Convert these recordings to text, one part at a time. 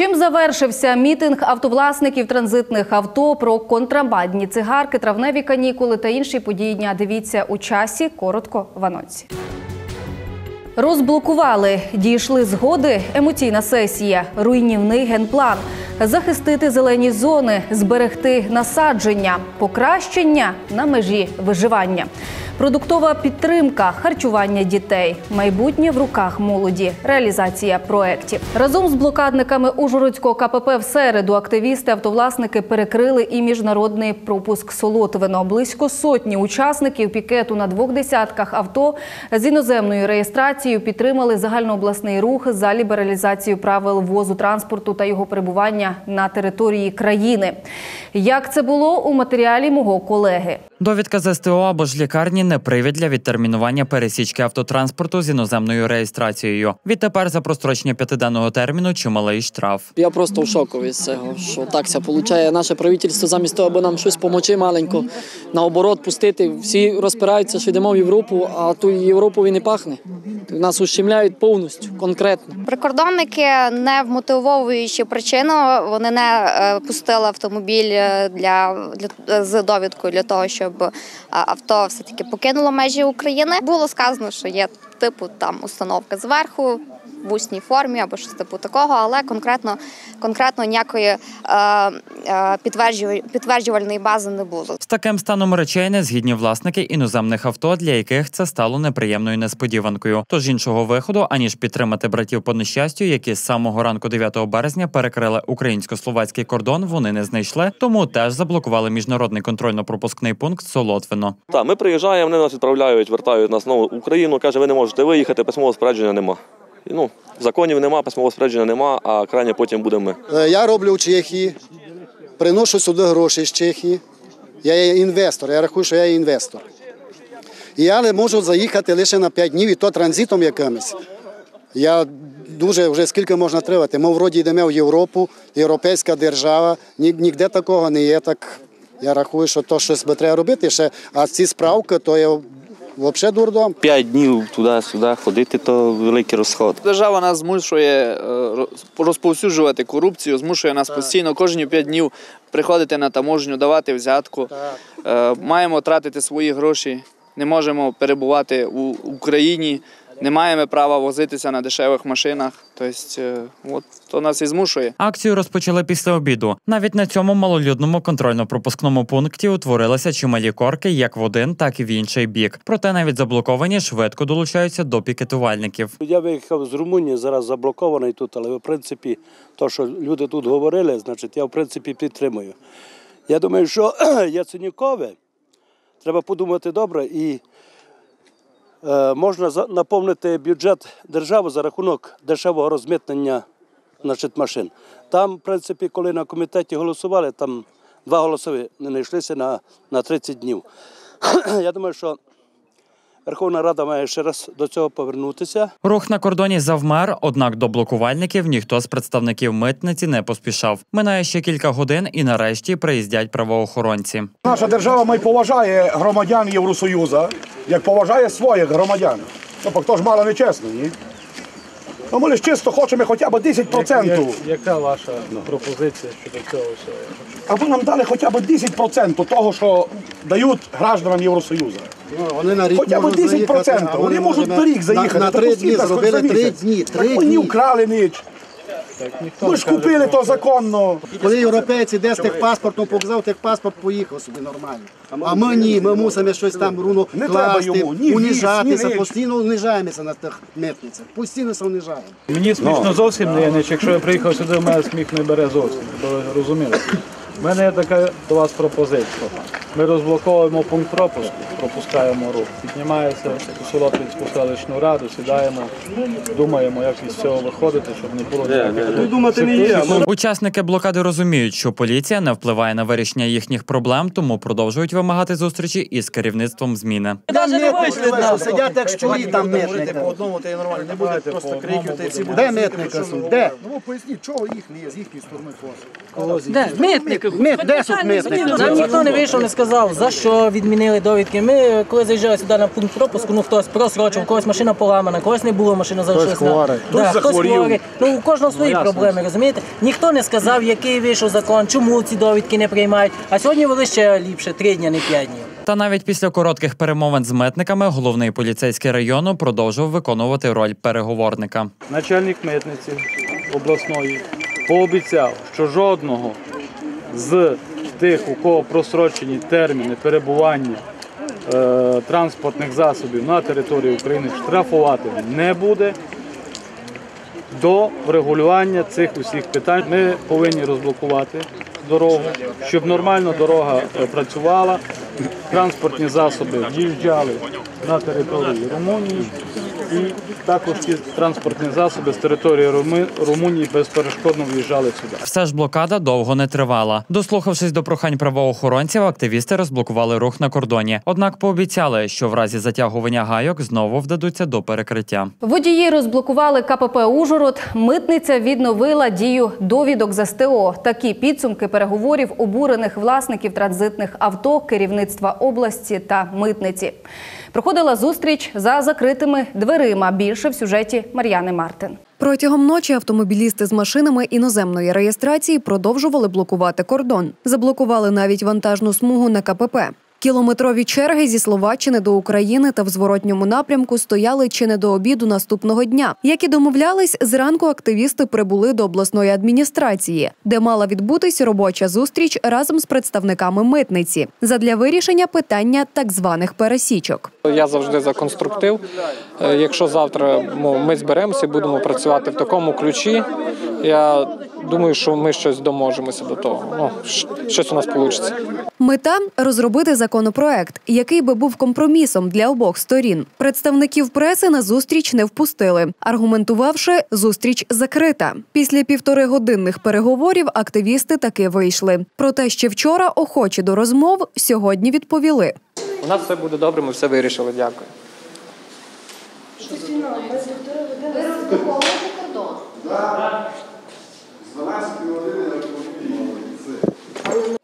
Чим завершився мітинг автовласників транзитних авто про контрабандні цигарки, травневі канікули та інші події дня? Дивіться у часі. Коротко в анонсі. Розблокували, дійшли згоди. Емоційна сесія, руйнівний генплан, захистити зелені зони, зберегти насадження, покращення на межі виживання. Продуктова підтримка, харчування дітей, майбутнє в руках молоді, реалізація проєктів. Разом з блокадниками Ужгородського КПП в середу активісти автовласники перекрили і міжнародний пропуск Солотвино. Близько сотні учасників пікету на двох десятках авто з іноземною реєстрацією підтримали загальнообласний рух за лібералізацію правил ввозу транспорту та його перебування на території країни. Як це було у матеріалі мого колеги? Довідка з СТО або ж лікарні не привід для відтермінування пересічки автотранспорту з іноземною реєстрацією. Відтепер за прострочення п'ятиденного терміну чималий штраф. Я просто в шоку від цього, що так це виходить. Наше правительство замість того, аби нам щось допомогти маленько, наоборот, пустити. Всі розпираються, що йдемо в Європу, а ту Європу і не пахне. Нас ущемляють повністю, конкретно. Прикордонники, не вмотивовуючи причину, вони не е, пустили автомобіль е, для, для з довідкою для того, щоб е, авто все таки покинуло межі України. Було сказано, що є типу там установка зверху. В усній формі або щось типу такого, але конкретно конкретно ніякої е, е, підтверджуваль- підтверджувальної бази не було. З таким станом речей не згідні власники іноземних авто, для яких це стало неприємною несподіванкою. Тож іншого виходу, аніж підтримати братів по нещастю, які з самого ранку 9 березня перекрили українсько-словацький кордон, вони не знайшли, тому теж заблокували міжнародний контрольно-пропускний пункт Солотвино. Так, ми приїжджаємо, вони нас відправляють, вертають нас знову в Україну. Каже, ви не можете виїхати, письмового спередження нема. Ну, законів нема, письмового спередження нема, а крайне потім будемо ми. Е, Я роблю в Чехії, приношу сюди гроші з Чехії. Я є інвестор, я рахую, що я є інвестор. І я не можу заїхати лише на 5 днів і то транзитом якимось. Я дуже вже скільки можна тривати. Ми вроді йдемо в Європу, європейська держава, ні, ніде такого не є. Так я рахую, що то щось би треба робити ще. А ці справки то є взагалі дурдом. П'ять днів туди-сюди ходити, то великий розход. Держава нас змушує е, розповсюджувати корупцію, змушує нас постійно кожні п'ять днів приходити на таможню, давати взятку. Так. Маємо тратити свої гроші, не можемо перебувати у Україні, не маємо права возитися на дешевих машинах. Тобто, е, от то нас і змушує. Акцію розпочали після обіду. Навіть на цьому малолюдному контрольно-пропускному пункті утворилися чималі корки як в один, так і в інший бік. Проте навіть заблоковані швидко долучаються до пікетувальників. Я виїхав з Румунії, зараз заблокований тут, але в принципі, то, що люди тут говорили, значить, я в принципі підтримую. Я думаю, що Яценюкове треба подумати добре і можна за- наповнити бюджет держави за рахунок дешевого розмитнення значить, машин. Там, в принципі, коли на комітеті голосували, там два голоси не знайшлися на, на 30 днів. Я думаю, що Верховна Рада має ще раз до цього повернутися. Рух на кордоні завмер, однак до блокувальників ніхто з представників митниці не поспішав. Минає ще кілька годин, і нарешті приїздять правоохоронці. Наша держава май поважає громадян Євросоюзу, як поважає своїх громадян. Тобто, хто ж мало нечесно, ні? Ну, ми лише чисто хочемо хоча б 10%. Яка ваша пропозиція щодо цього всього? Аби нам дали хоча б 10% того, що дають гражданам Євросоюзу. Вони на рік Хоча б можуть 10%. заїхати, а Вони можуть на- рік заїхати. На, на Та три пустіть дні нас хоч зробили три місяць. дні. Так Три дні. вкрали ніч. Ми ж купили то законно. Коли європейці де з техпаспортом показав, техпаспорт поїхав собі нормально. А ми ні, ми мусимо щось там руно Не треба класти, йому ні віз, унижатися, ні ніч. постійно унижаємося на тих митницях. Постійно се унижаємо. Мені смішно зовсім не є ніч. Якщо я приїхав сюди, в мене сміх не бере зовсім, бо ви розуміли. У мене є така до вас пропозиція. Ми розблоковуємо пункт пропуску, пропускаємо рух. Піднімається у Солотвинську селищну раду, сідаємо, думаємо, як із цього виходити, щоб не було ніяких. думати не є. Учасники блокади розуміють, що поліція не впливає на вирішення їхніх проблем, тому продовжують вимагати зустрічі із керівництвом зміни. Сидять як щурі там митники. Де митника суть? Де? Ну поясніть, чого їх не є з їхньої сторони кошти. Де? Митник Мит, де тут? Нам ніхто не вийшов, не сказав, за що відмінили довідки. Ми, коли заїжджали сюди на пункт пропуску, ну хтось просрочив, когось машина поламана, когось не було, машина залишилась. Хтось хворий, Да, хтось хворий. Ну, у кожного свої ясно. проблеми, розумієте? Ніхто не сказав, який вийшов закон, чому ці довідки не приймають. А сьогодні вели ще ліпше, три дні, не п'ять днів. Та навіть після коротких перемовин з митниками головний поліцейський району продовжував виконувати роль переговорника. Начальник митниці обласної пообіцяв, що жодного з тих, у кого просрочені терміни перебування е, транспортних засобів на території України, штрафувати не буде. До врегулювання цих усіх питань ми повинні розблокувати дорогу, щоб нормально дорога е, працювала, транспортні засоби в'їжджали на територію Румунії і також ті транспортні засоби з території Руми- Румунії безперешкодно в'їжджали сюди. Все ж блокада довго не тривала. Дослухавшись до прохань правоохоронців, активісти розблокували рух на кордоні. Однак пообіцяли, що в разі затягування гайок знову вдадуться до перекриття. Водії розблокували КПП Ужгород. Митниця відновила дію довідок з СТО. Такі підсумки переговорів обурених власників транзитних авто, керівництва області та митниці. Проходила зустріч за закритими дверима. Більше в сюжеті Мар'яни Мартин. Протягом ночі автомобілісти з машинами іноземної реєстрації продовжували блокувати кордон. Заблокували навіть вантажну смугу на КПП. Кілометрові черги зі Словаччини до України та в зворотньому напрямку стояли чи не до обіду наступного дня. Як і домовлялись, зранку активісти прибули до обласної адміністрації, де мала відбутись робоча зустріч разом з представниками митниці задля вирішення питання так званих пересічок. Я завжди за конструктив. Е, Якщо завтра ну, ми зберемося будемо працювати в такому ключі, я думаю, що ми щось доможемося до того. Ну, щось у нас вийде. Мета розробити законопроект, який би був компромісом для обох сторін. Представників преси на зустріч не впустили, аргументувавши, зустріч закрита. Після півтори годинних переговорів активісти таки вийшли. Проте ще вчора охочі до розмов сьогодні відповіли. У нас все буде добре, ми все вирішили. Дякую.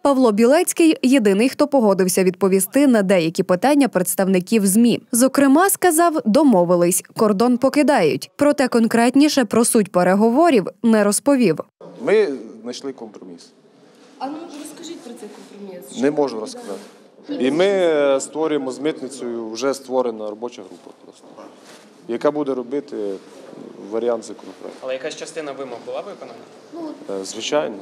Павло Білецький єдиний, хто погодився відповісти на деякі питання представників змі. Зокрема, сказав, домовились, кордон покидають. Проте конкретніше про суть переговорів не розповів. Ми знайшли компроміс. А ну розкажіть про цей компроміс. Не можу розказати. І ми е, створюємо з митницею вже створена робоча група, просто, яка буде робити варіант законопроекту. Але якась частина вимог була виконана? Ну, Звичайно.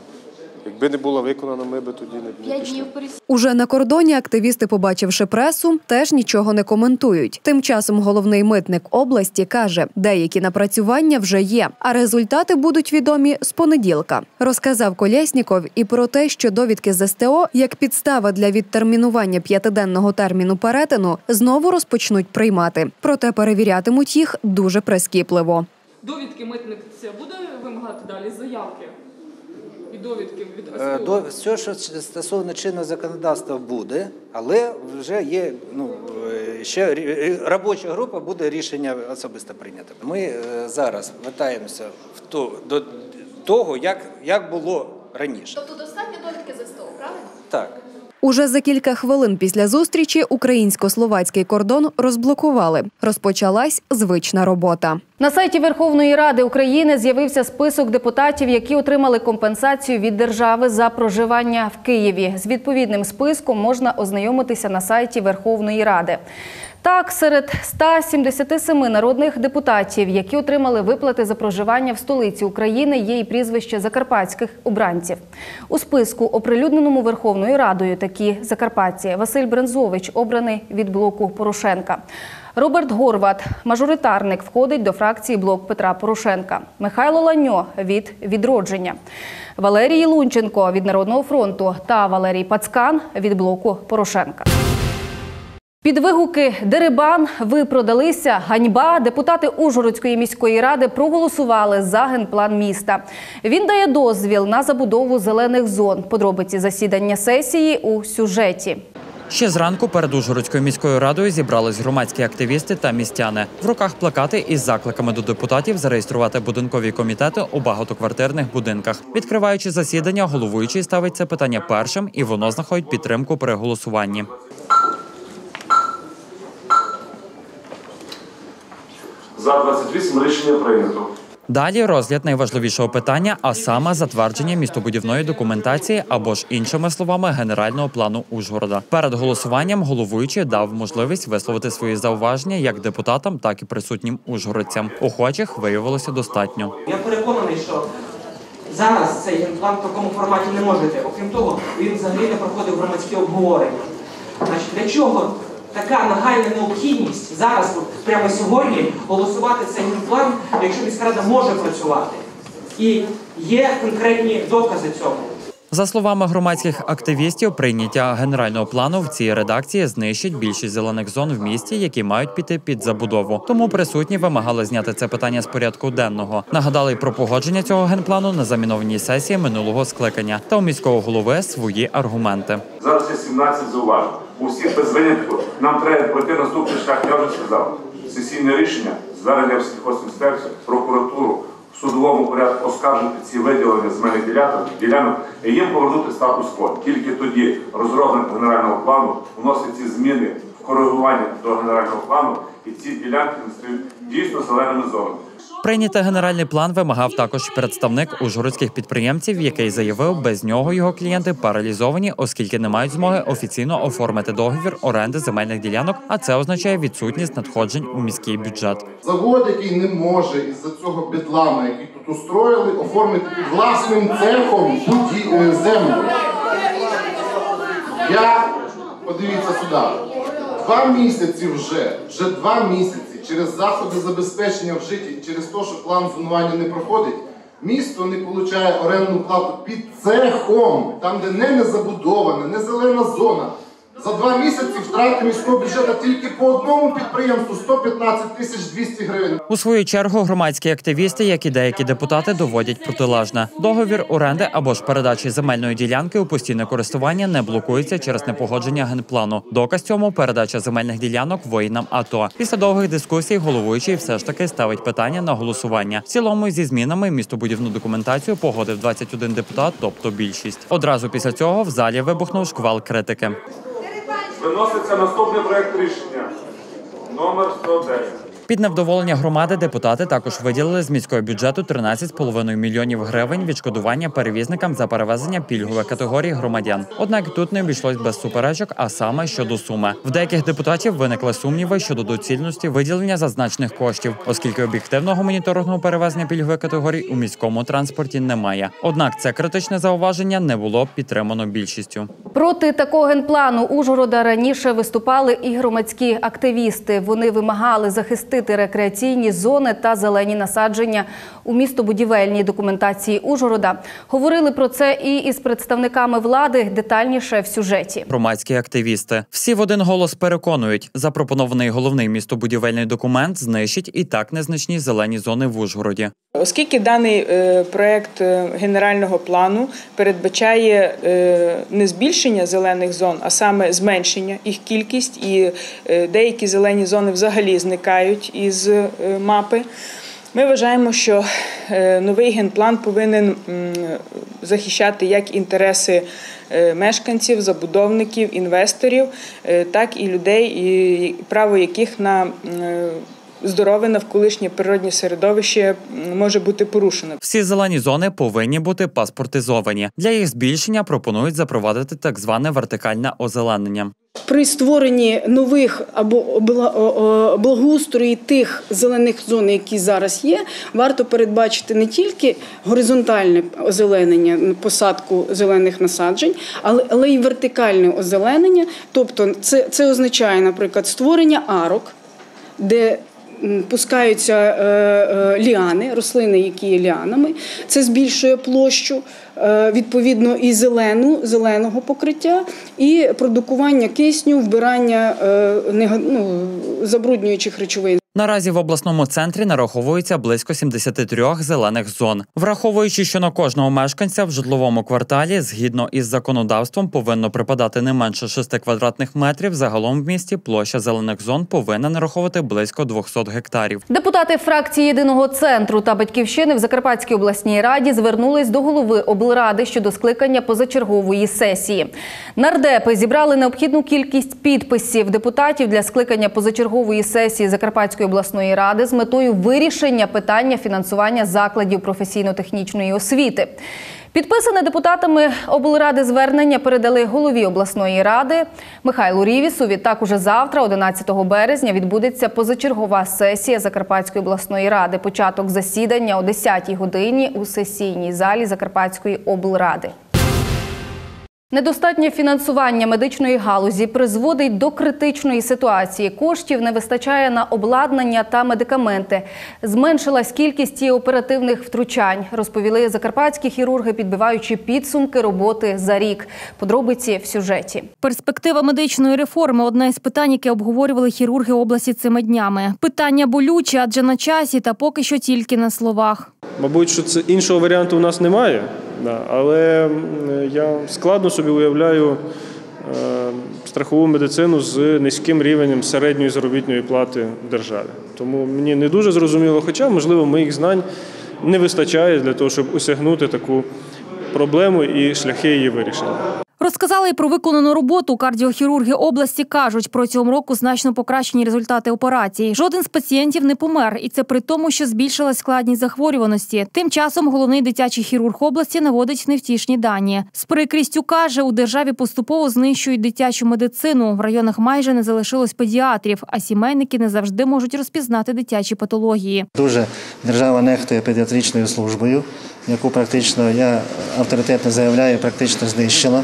Якби не була виконана, ми би тоді не, пішли. Уже на кордоні активісти, побачивши пресу, теж нічого не коментують. Тим часом головний митник області каже, деякі напрацювання вже є, а результати будуть відомі з понеділка. Розказав Колясніков і про те, що довідки з СТО як підстава для відтермінування п'ятиденного терміну перетину знову розпочнуть приймати. Проте перевірятимуть їх дуже прискіпливо. Довідки митниця буде вимагати далі заявки довідки від Е, До все, що стосовно чинного законодавства буде, але вже є ну е, ще робоча група буде рішення особисто прийняти. Ми е, зараз вертаємося в то до того, як, як було раніше. Тобто достатньо довідки за СТО, правильно? Так. Уже за кілька хвилин після зустрічі українсько-словацький кордон розблокували. Розпочалась звична робота. На сайті Верховної Ради України з'явився список депутатів, які отримали компенсацію від держави за проживання в Києві. З відповідним списком можна ознайомитися на сайті Верховної Ради. Так, серед 177 народних депутатів, які отримали виплати за проживання в столиці України, є і прізвище закарпатських обранців. У списку, оприлюдненому Верховною Радою, такі закарпатці Василь Брензович, обраний від блоку Порошенка. Роберт Горват, мажоритарник, входить до фракції блок Петра Порошенка. Михайло Ланьо від відродження. Валерій Лунченко від Народного фронту та Валерій Пацкан від блоку Порошенка. Під вигуки Дерибан ви продалися. Ганьба депутати Ужгородської міської ради проголосували за генплан міста. Він дає дозвіл на забудову зелених зон. Подробиці засідання сесії у сюжеті. Ще зранку перед Ужгородською міською радою зібрались громадські активісти та містяни. В руках плакати із закликами до депутатів зареєструвати будинкові комітети у багатоквартирних будинках. Відкриваючи засідання, головуючий ставить це питання першим, і воно знаходить підтримку при голосуванні. За 28 рішення прийнято. Далі розгляд найважливішого питання, а саме затвердження містобудівної документації або ж іншими словами генерального плану Ужгорода. Перед голосуванням головуючий дав можливість висловити свої зауваження як депутатам, так і присутнім ужгородцям. Охочих виявилося достатньо. Я переконаний, що зараз цей генплан в такому форматі не можете. Окрім того, він взагалі не проходив громадське обговорення. Значить, для чого така нагальна необхідність зараз, прямо сьогодні, голосувати цей генплан, якщо міськрада може працювати? І є конкретні докази цього. За словами громадських активістів, прийняття генерального плану в цій редакції знищить більшість зелених зон в місті, які мають піти під забудову. Тому присутні вимагали зняти це питання з порядку денного. Нагадали й про погодження цього генплану на замінованій сесії минулого скликання та у міського голови свої аргументи. Зараз є 17 зауважень. Усі без винятку нам треба пройти наступний шлях. Я вже сказав. Сесійне рішення, звернення в сільхозінспекцію, прокуратуру, в судовому порядку оскаржити ці виділення земельних ділянок, ділянок і їм повернути статус-кво. Тільки тоді розробник генерального плану вносить ці зміни в коригування до генерального плану, і ці ділянки стають дійсно зеленими зонами. Прийняти генеральний план вимагав також представник ужгородських підприємців, який заявив, без нього його клієнти паралізовані, оскільки не мають змоги офіційно оформити договір оренди земельних ділянок, а це означає відсутність надходжень у міський бюджет. Завод, який не може із-за цього бедлама, який тут устроїли, оформити власним цехом буді... е, землю. Я, подивіться сюди, два місяці вже, вже два місяці через заходи забезпечення в житті, через те, що план зонування не проходить, місто не отримує орендну плату під цехом, там, де не незабудована, не зелена зона. За два місяці втрати міського бюджету тільки по одному підприємству 115 тисяч 200 гривень. У свою чергу громадські активісти, як і деякі депутати, доводять протилежне. Договір оренди або ж передачі земельної ділянки у постійне користування не блокується через непогодження генплану. Доказ цьому передача земельних ділянок воїнам АТО. Після довгих дискусій головуючий все ж таки ставить питання на голосування. В цілому зі змінами містобудівну документацію погодив 21 депутат, тобто більшість. Одразу після цього в залі вибухнув шквал критики. Виноситься наступний проект рішення номер 110. Під невдоволення громади депутати також виділили з міського бюджету 13,5 мільйонів гривень відшкодування перевізникам за перевезення пільгових категорій громадян. Однак тут не обійшлось без суперечок, а саме щодо суми. В деяких депутатів виникли сумніви щодо доцільності виділення зазначених коштів, оскільки об'єктивного моніторингу перевезення пільгових категорій у міському транспорті немає. Однак це критичне зауваження не було підтримано більшістю. Проти такого генплану Ужгорода раніше виступали і громадські активісти. Вони вимагали захистити рекреаційні зони та зелені насадження у містобудівельній документації Ужгорода. Говорили про це і із представниками влади детальніше в сюжеті. Громадські активісти всі в один голос переконують, запропонований головний містобудівельний документ знищить і так незначні зелені зони в Ужгороді. Оскільки даний е, проект е, генерального плану передбачає е, не збільшення зелених зон, а саме зменшення їх кількість, і деякі зелені зони взагалі зникають із е, мапи. Ми вважаємо, що е, новий генплан повинен захищати як інтереси е, мешканців, забудовників, інвесторів, так і людей, право яких на здорове навколишнє природне середовище може бути порушено. Всі зелені зони повинні бути паспортизовані. Для їх збільшення пропонують запровадити так зване вертикальне озеленення. При створенні нових або благоустрої тих зелених зон, які зараз є, варто передбачити не тільки горизонтальне озеленення, посадку зелених насаджень, але, але й вертикальне озеленення. Тобто, це, це означає, наприклад, створення арок, де пускаються е, е, ліани, рослини, які є ліанами. Це збільшує площу е, відповідно і зелену, зеленого покриття, і продукування кисню, вбирання ну, забруднюючих речовин. Наразі в обласному центрі нараховується близько 73 зелених зон. Враховуючи, що на кожного мешканця в житловому кварталі згідно із законодавством повинно припадати не менше 6 квадратних метрів. Загалом в місті площа зелених зон повинна нараховувати близько 200 гектарів. Депутати фракції єдиного центру та батьківщини в Закарпатській обласній раді звернулись до голови облради щодо скликання позачергової сесії. Нардепи зібрали необхідну кількість підписів депутатів для скликання позачергової сесії Закарпатської обласної ради з метою вирішення питання фінансування закладів професійно-технічної освіти. Підписане депутатами облради звернення передали голові обласної ради Михайлу Рівісу. Відтак уже завтра, 11 березня, відбудеться позачергова сесія Закарпатської обласної ради. Початок засідання о 10-й годині у сесійній залі Закарпатської облради. Недостатнє фінансування медичної галузі призводить до критичної ситуації. Коштів не вистачає на обладнання та медикаменти. Зменшилась кількість і оперативних втручань, розповіли закарпатські хірурги, підбиваючи підсумки роботи за рік. Подробиці в сюжеті. Перспектива медичної реформи одне із питань, яке обговорювали хірурги області цими днями. Питання болючі, адже на часі, та поки що тільки на словах. Мабуть, що це іншого варіанту у нас немає, але я складно собі уявляю е, страхову медицину з низьким рівнем середньої заробітної плати в державі. Тому мені не дуже зрозуміло, хоча, можливо, моїх знань не вистачає для того, щоб осягнути таку проблему і шляхи її вирішення. Розказали і про виконану роботу. Кардіохірурги області кажуть, протягом року значно покращені результати операцій. Жоден з пацієнтів не помер, і це при тому, що збільшилась складність захворюваності. Тим часом головний дитячий хірург області наводить невтішні дані. З прикрістю каже, у державі поступово знищують дитячу медицину. В районах майже не залишилось педіатрів, а сімейники не завжди можуть розпізнати дитячі патології. Дуже держава нехтує педіатричною службою, яку практично я авторитетно заявляю, практично знищила.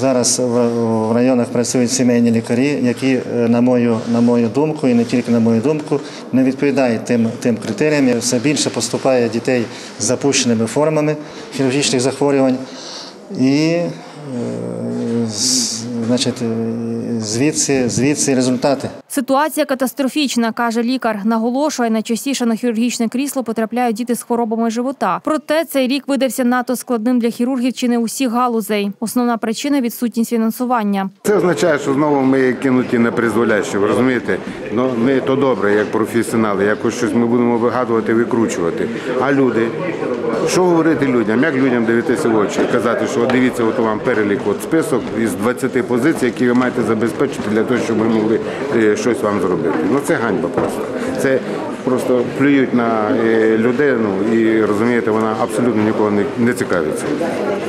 Зараз в районах працюють сімейні лікарі, які, е, на мою, на мою думку, і не тільки на мою думку, не відповідають тим, тим критеріям. І Все більше поступає дітей з запущеними формами хірургічних захворювань. І е, з- значить, е, звідси, звідси результати. Ситуація катастрофічна, каже лікар. Наголошує, найчастіше на хірургічне крісло потрапляють діти з хворобами живота. Проте цей рік видався надто складним для хірургів чи не усіх галузей. Основна причина відсутність фінансування. Це означає, що знову ми кинуті на призволяще, ви розумієте? Ну, ми то добре, як професіонали, якось щось ми будемо вигадувати, викручувати. А люди, що говорити людям? Як людям дивитися в очі? Казати, що дивіться, от вам перелік, от список із 20 позицій, які ви маєте забезпечити для того, щоб ми могли е, щось вам зробити. Ну це ганьба просто. Це просто плюють на е, людину і розумієте, вона абсолютно нікого не, цікавиться.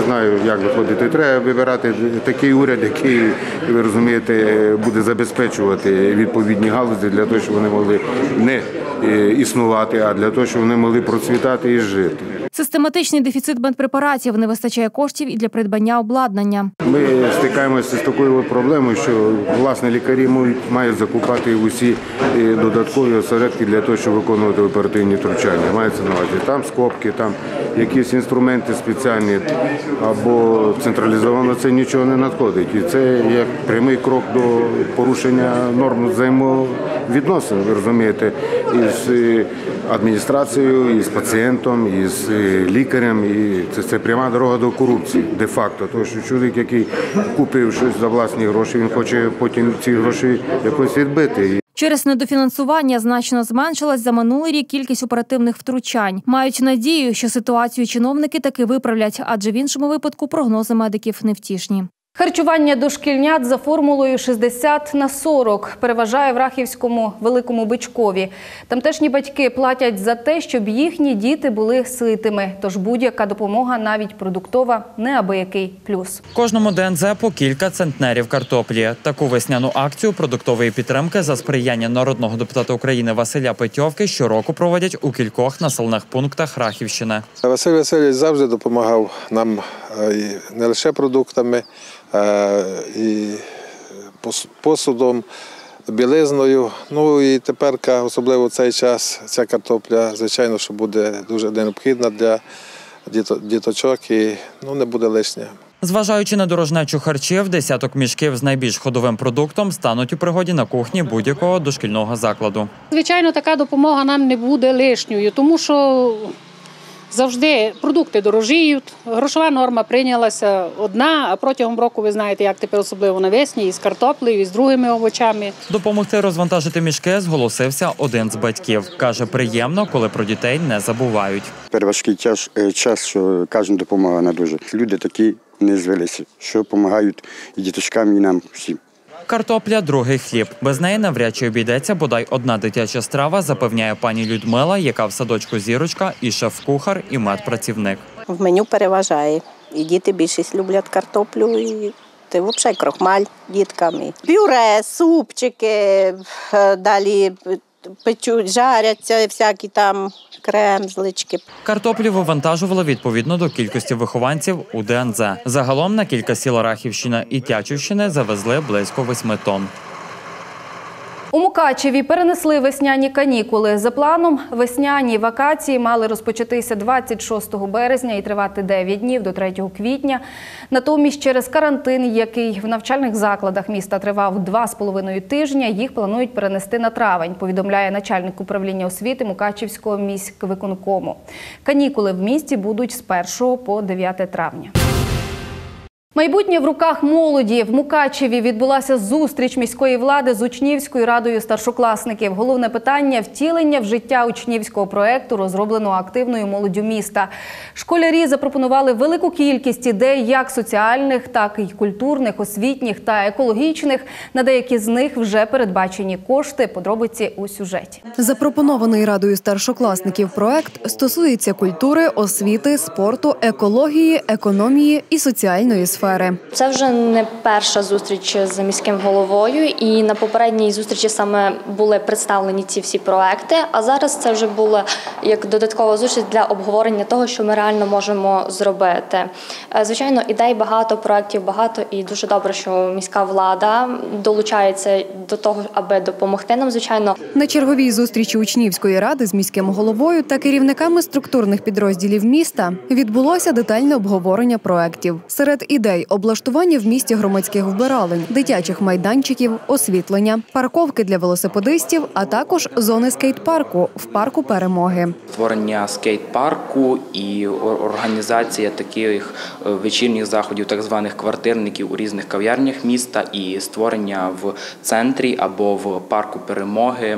Знаю, як виходити. Треба вибирати такий уряд, який, ви розумієте, буде забезпечувати відповідні галузі для того, щоб вони могли не е, існувати, а для того, щоб вони могли процвітати і жити. Систематичний дефіцит медпрепаратів не вистачає коштів і для придбання обладнання. Ми стикаємося з такою проблемою, що власне лікарі мають, мають закупати усі е, додаткові осередки для того, щоб виконувати оперативні втручання. Мається на увазі там скобки, там якісь інструменти спеціальні або централізовано це нічого не надходить. І це як прямий крок до порушення норм взаємовідносин, ви розумієте, із адміністрацією, із пацієнтом, із лікарем. І це, це пряма дорога до корупції, де-факто. Тому що чоловік, який купив щось за власні гроші, він хоче потім ці гроші якось відбити. Через недофінансування значно зменшилась за минулий рік кількість оперативних втручань. Мають надію, що ситуацію чиновники таки виправлять, адже в іншому випадку прогнози медиків невтішні. Харчування дошкільнят за формулою 60 на 40 переважає в Рахівському великому бичкові. Тамтешні батьки платять за те, щоб їхні діти були ситими. Тож будь-яка допомога, навіть продуктова, неабиякий плюс. Кожному ДНЗ по кілька центнерів картоплі. Таку весняну акцію продуктової підтримки за сприяння народного депутата України Василя Петьовки щороку проводять у кількох населених пунктах Рахівщини. Василь Васильович завжди допомагав нам не лише продуктами, е, і посудом, білизною. Ну і тепер, особливо в цей час, ця картопля, звичайно, що буде дуже необхідна для діточок і ну, не буде лишня. Зважаючи на дорожнечу харчів, десяток мішків з найбільш ходовим продуктом стануть у пригоді на кухні будь-якого дошкільного закладу. Звичайно, така допомога нам не буде лишньою, тому що завжди продукти дорожіють. Грошова норма прийнялася одна, а протягом року ви знаєте, як тепер особливо навесні, і з картоплею, і з другими овочами. Допомогти розвантажити мішки зголосився один з батьків. Каже, приємно, коли про дітей не забувають. Тепер час, е, час, що кожен допомагає на дуже. Люди такі не звелися, що допомагають і діточкам, і нам всім. Картопля другий хліб. Без неї навряд чи обійдеться бодай одна дитяча страва, запевняє пані Людмила, яка в садочку зірочка, і шеф-кухар, і медпрацівник. В меню переважає. І діти більшість люблять картоплю, і ти взагалі крохмаль дітками. Пюре, супчики, е, далі печуть, жаряться всякі там кремзлички. Картоплю вивантажували відповідно до кількості вихованців у ДНЗ. Загалом на кілька сіл Рахівщина і Тячівщини завезли близько восьми тонн. У Мукачеві перенесли весняні канікули. За планом, весняні вакації мали розпочатися 26 березня і тривати 9 днів до 3 квітня. Натомість, через карантин, який в навчальних закладах міста тривав 2,5 тижня, їх планують перенести на травень, повідомляє начальник управління освіти Мукачівського міськвиконкому. Канікули в місті будуть з 1 по 9 травня. Майбутнє в руках молоді в Мукачеві відбулася зустріч міської влади з учнівською радою старшокласників. Головне питання втілення в життя учнівського проекту, розробленого активною молоддю міста. Школярі запропонували велику кількість ідей, як соціальних, так і культурних, освітніх та екологічних. На деякі з них вже передбачені кошти. Подробиці у сюжеті. Запропонований радою старшокласників проект стосується культури, освіти, спорту, екології, економії і соціальної сфери. Це вже не перша зустріч з міським головою, і на попередній зустрічі саме були представлені ці всі проекти. А зараз це вже була як додаткова зустріч для обговорення того, що ми реально можемо зробити. Е, Звичайно, ідей багато, проектів багато, і дуже добре, що міська влада долучається до того, аби допомогти нам. Звичайно, На черговій зустрічі учнівської ради з міським головою та керівниками структурних підрозділів міста відбулося детальне обговорення проєктів. Серед ідей облаштування в місті громадських вбиралень, дитячих майданчиків, освітлення, парковки для велосипедистів, а також зони скейт-парку в парку перемоги. створення скейт-парку і організація таких е, вечірніх заходів, так званих квартирників у різних кав'ярнях міста, і створення в центрі або в парку перемоги.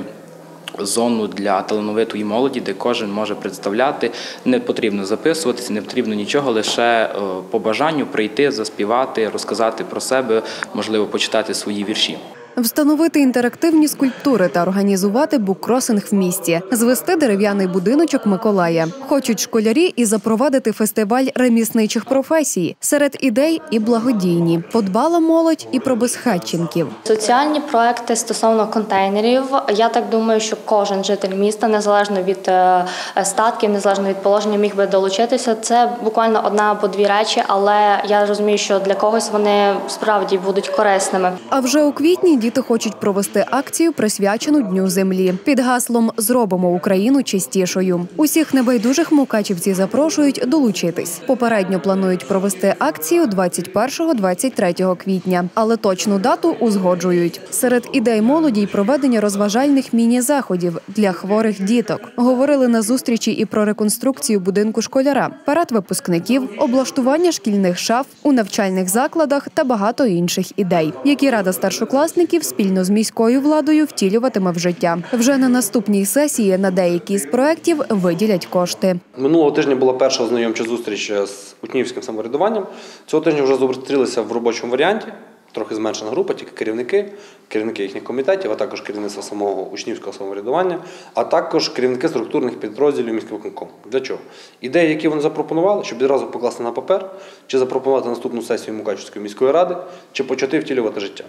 Зону для талановитої молоді, де кожен може представляти, не потрібно записуватися, не потрібно нічого, лише е, по бажанню прийти, заспівати, розказати про себе, можливо, почитати свої вірші. Встановити інтерактивні скульптури та організувати буккросинг в місті, звести дерев'яний будиночок Миколая. Хочуть школярі і запровадити фестиваль ремісничих професій. Серед ідей і благодійні. Подбала молодь і про безхатченків. Соціальні проекти стосовно контейнерів. Я так думаю, що кожен житель міста, незалежно від е, статків, незалежно від положення, міг би долучитися. Це буквально одна або дві речі, але я розумію, що для когось вони справді будуть корисними. А вже у квітні діти хочуть провести акцію, присвячену Дню землі під гаслом Зробимо Україну чистішою. Усіх небайдужих мукачівці запрошують долучитись. Попередньо планують провести акцію 21-23 квітня, але точну дату узгоджують. Серед ідей молоді й проведення розважальних міні-заходів для хворих діток. Говорили на зустрічі і про реконструкцію будинку школяра, парад випускників, облаштування шкільних шаф у навчальних закладах та багато інших ідей, які рада старшокласників спільно з міською владою втілюватиме в життя. Вже на наступній сесії на деякі з проєктів виділять кошти. Минулого тижня була перша ознайомча зустріч з учнівським самоврядуванням. Цього тижня вже зустрілися в робочому варіанті. Трохи зменшена група, тільки керівники, керівники їхніх комітетів, а також керівництво самого учнівського самоврядування, а також керівники структурних підрозділів міськвиконкому. Для чого? Ідеї, які вони запропонували, щоб відразу покласти на папер, чи запропонувати наступну сесію Мукачівської міської ради, чи почати втілювати життя.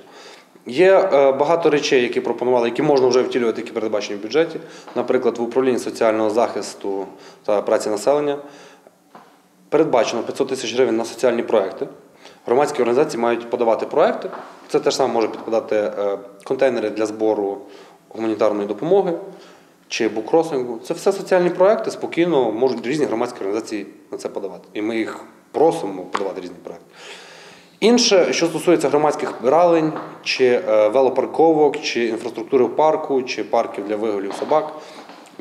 Є е, багато речей, які пропонували, які можна вже втілювати, які передбачені в бюджеті. Наприклад, в управлінні соціального захисту та праці населення передбачено 500 тисяч гривень на соціальні проекти. Громадські організації мають подавати проекти. Це теж саме може підпадати е, контейнери для збору гуманітарної допомоги чи букросингу. Це все соціальні проекти, спокійно можуть різні громадські організації на це подавати. І ми їх просимо подавати різні проекти. Інше, що стосується громадських ралень, чи е, велопарковок, чи інфраструктури в парку, чи парків для вигулів собак.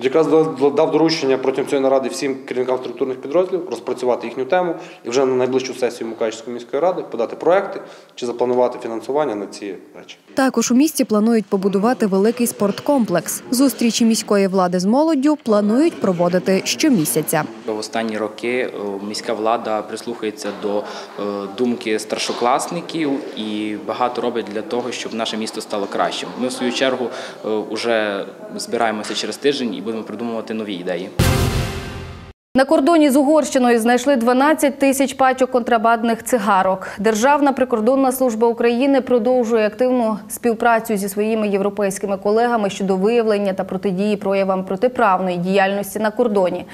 Якраз дав дав доручення протягом цієї наради всім керівникам структурних підрозділів розпрацювати їхню тему і вже на найближчу сесію Мукачівської міської ради подати проекти чи запланувати фінансування на ці речі. Також у місті планують побудувати великий спорткомплекс. Зустрічі міської влади з молоддю планують проводити щомісяця. В останні роки е, міська влада прислухається до е, думки старшокласників і багато робить для того, щоб наше місто стало кращим. Ми в свою чергу вже збираємося через тиждень і будемо придумувати нові ідеї. На кордоні з Угорщиною знайшли 12 тисяч пачок контрабандних цигарок. Державна прикордонна служба України продовжує активну співпрацю зі своїми європейськими колегами щодо виявлення та протидії проявам протиправної діяльності на кордоні.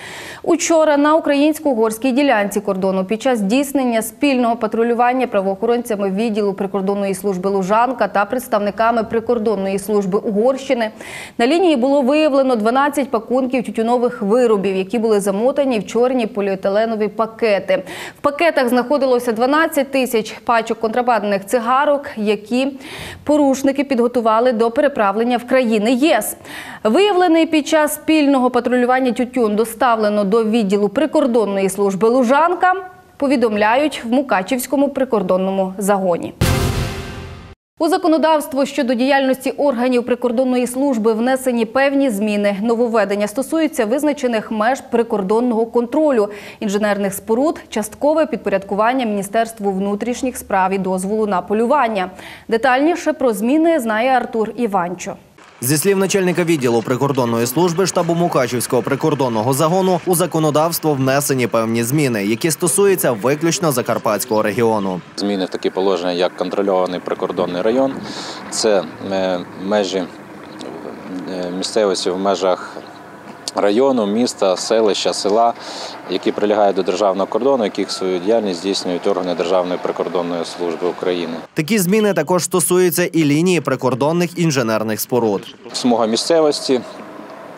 Учора на українсько-угорській ділянці кордону під час здійснення спільного патрулювання правоохоронцями відділу прикордонної служби Лужанка та представниками прикордонної служби Угорщини на лінії було виявлено 12 пакунків тютюнових виробів, які були замотані в чорні поліетиленові пакети. В пакетах знаходилося 12 тисяч пачок контрабандних цигарок, які порушники підготували до переправлення в країни ЄС. Виявлений під час спільного патрулювання тютюн доставлено до відділу прикордонної служби Лужанка. Повідомляють в Мукачівському прикордонному загоні. У законодавство щодо діяльності органів прикордонної служби внесені певні зміни. Нововведення стосуються визначених меж прикордонного контролю, інженерних споруд, часткове підпорядкування Міністерству внутрішніх справ і дозволу на полювання. Детальніше про зміни знає Артур Іванчо. Зі слів начальника відділу прикордонної служби штабу Мукачівського прикордонного загону у законодавство внесені певні зміни, які стосуються виключно закарпатського регіону. Зміни в такі положення, як контрольований прикордонний район, це е, межі е, місцевості в межах району, міста, селища, села, які прилягають до державного кордону, яких свою діяльність здійснюють органи Державної прикордонної служби України. Такі зміни також стосуються і лінії прикордонних інженерних споруд. Смуга місцевості,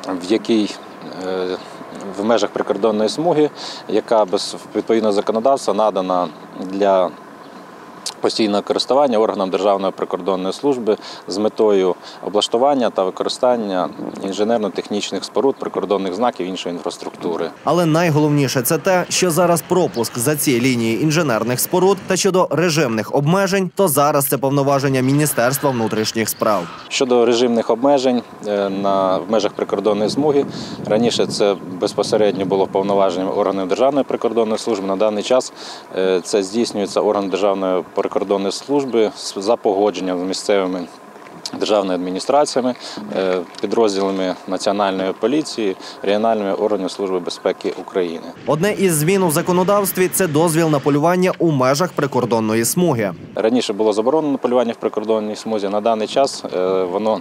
в якій е, в межах прикордонної смуги, яка без відповідного законодавства надана для постійного користування органам Державної прикордонної служби з метою облаштування та використання інженерно-технічних споруд, прикордонних знаків іншої інфраструктури. Але найголовніше це те, що зараз пропуск за ці лінії інженерних споруд та щодо режимних обмежень, то зараз це повноваження Міністерства внутрішніх справ. Щодо режимних обмежень е, на в межах прикордонної смуги, раніше це безпосередньо було повноваженням органів Державної прикордонної служби. На даний час е, це здійснюється орган Державної прикордонної служби за погодженням з місцевими державними адміністраціями, е, підрозділами національної поліції, регіональними органами служби безпеки України. Одне із змін у законодавстві це дозвіл на полювання у межах прикордонної смуги. Раніше було заборонено полювання в прикордонній смузі. На даний час е, воно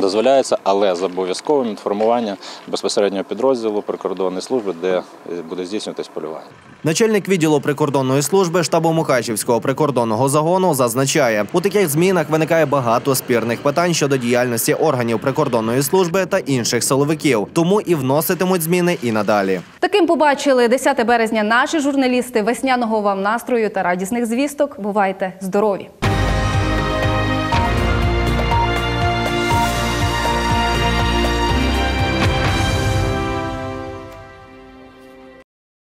дозволяється, але з обов'язковим інформуванням безпосереднього підрозділу прикордонної служби, де е, буде здійснюватись полювання. Начальник відділу прикордонної служби штабу Мукачівського прикордонного загону зазначає, у таких змінах виникає багато спірних питань щодо діяльності органів прикордонної служби та інших силовиків, тому і вноситимуть зміни і надалі. Таким побачили 10 березня наші журналісти. Весняного вам настрою та радісних звісток. Бувайте здорові!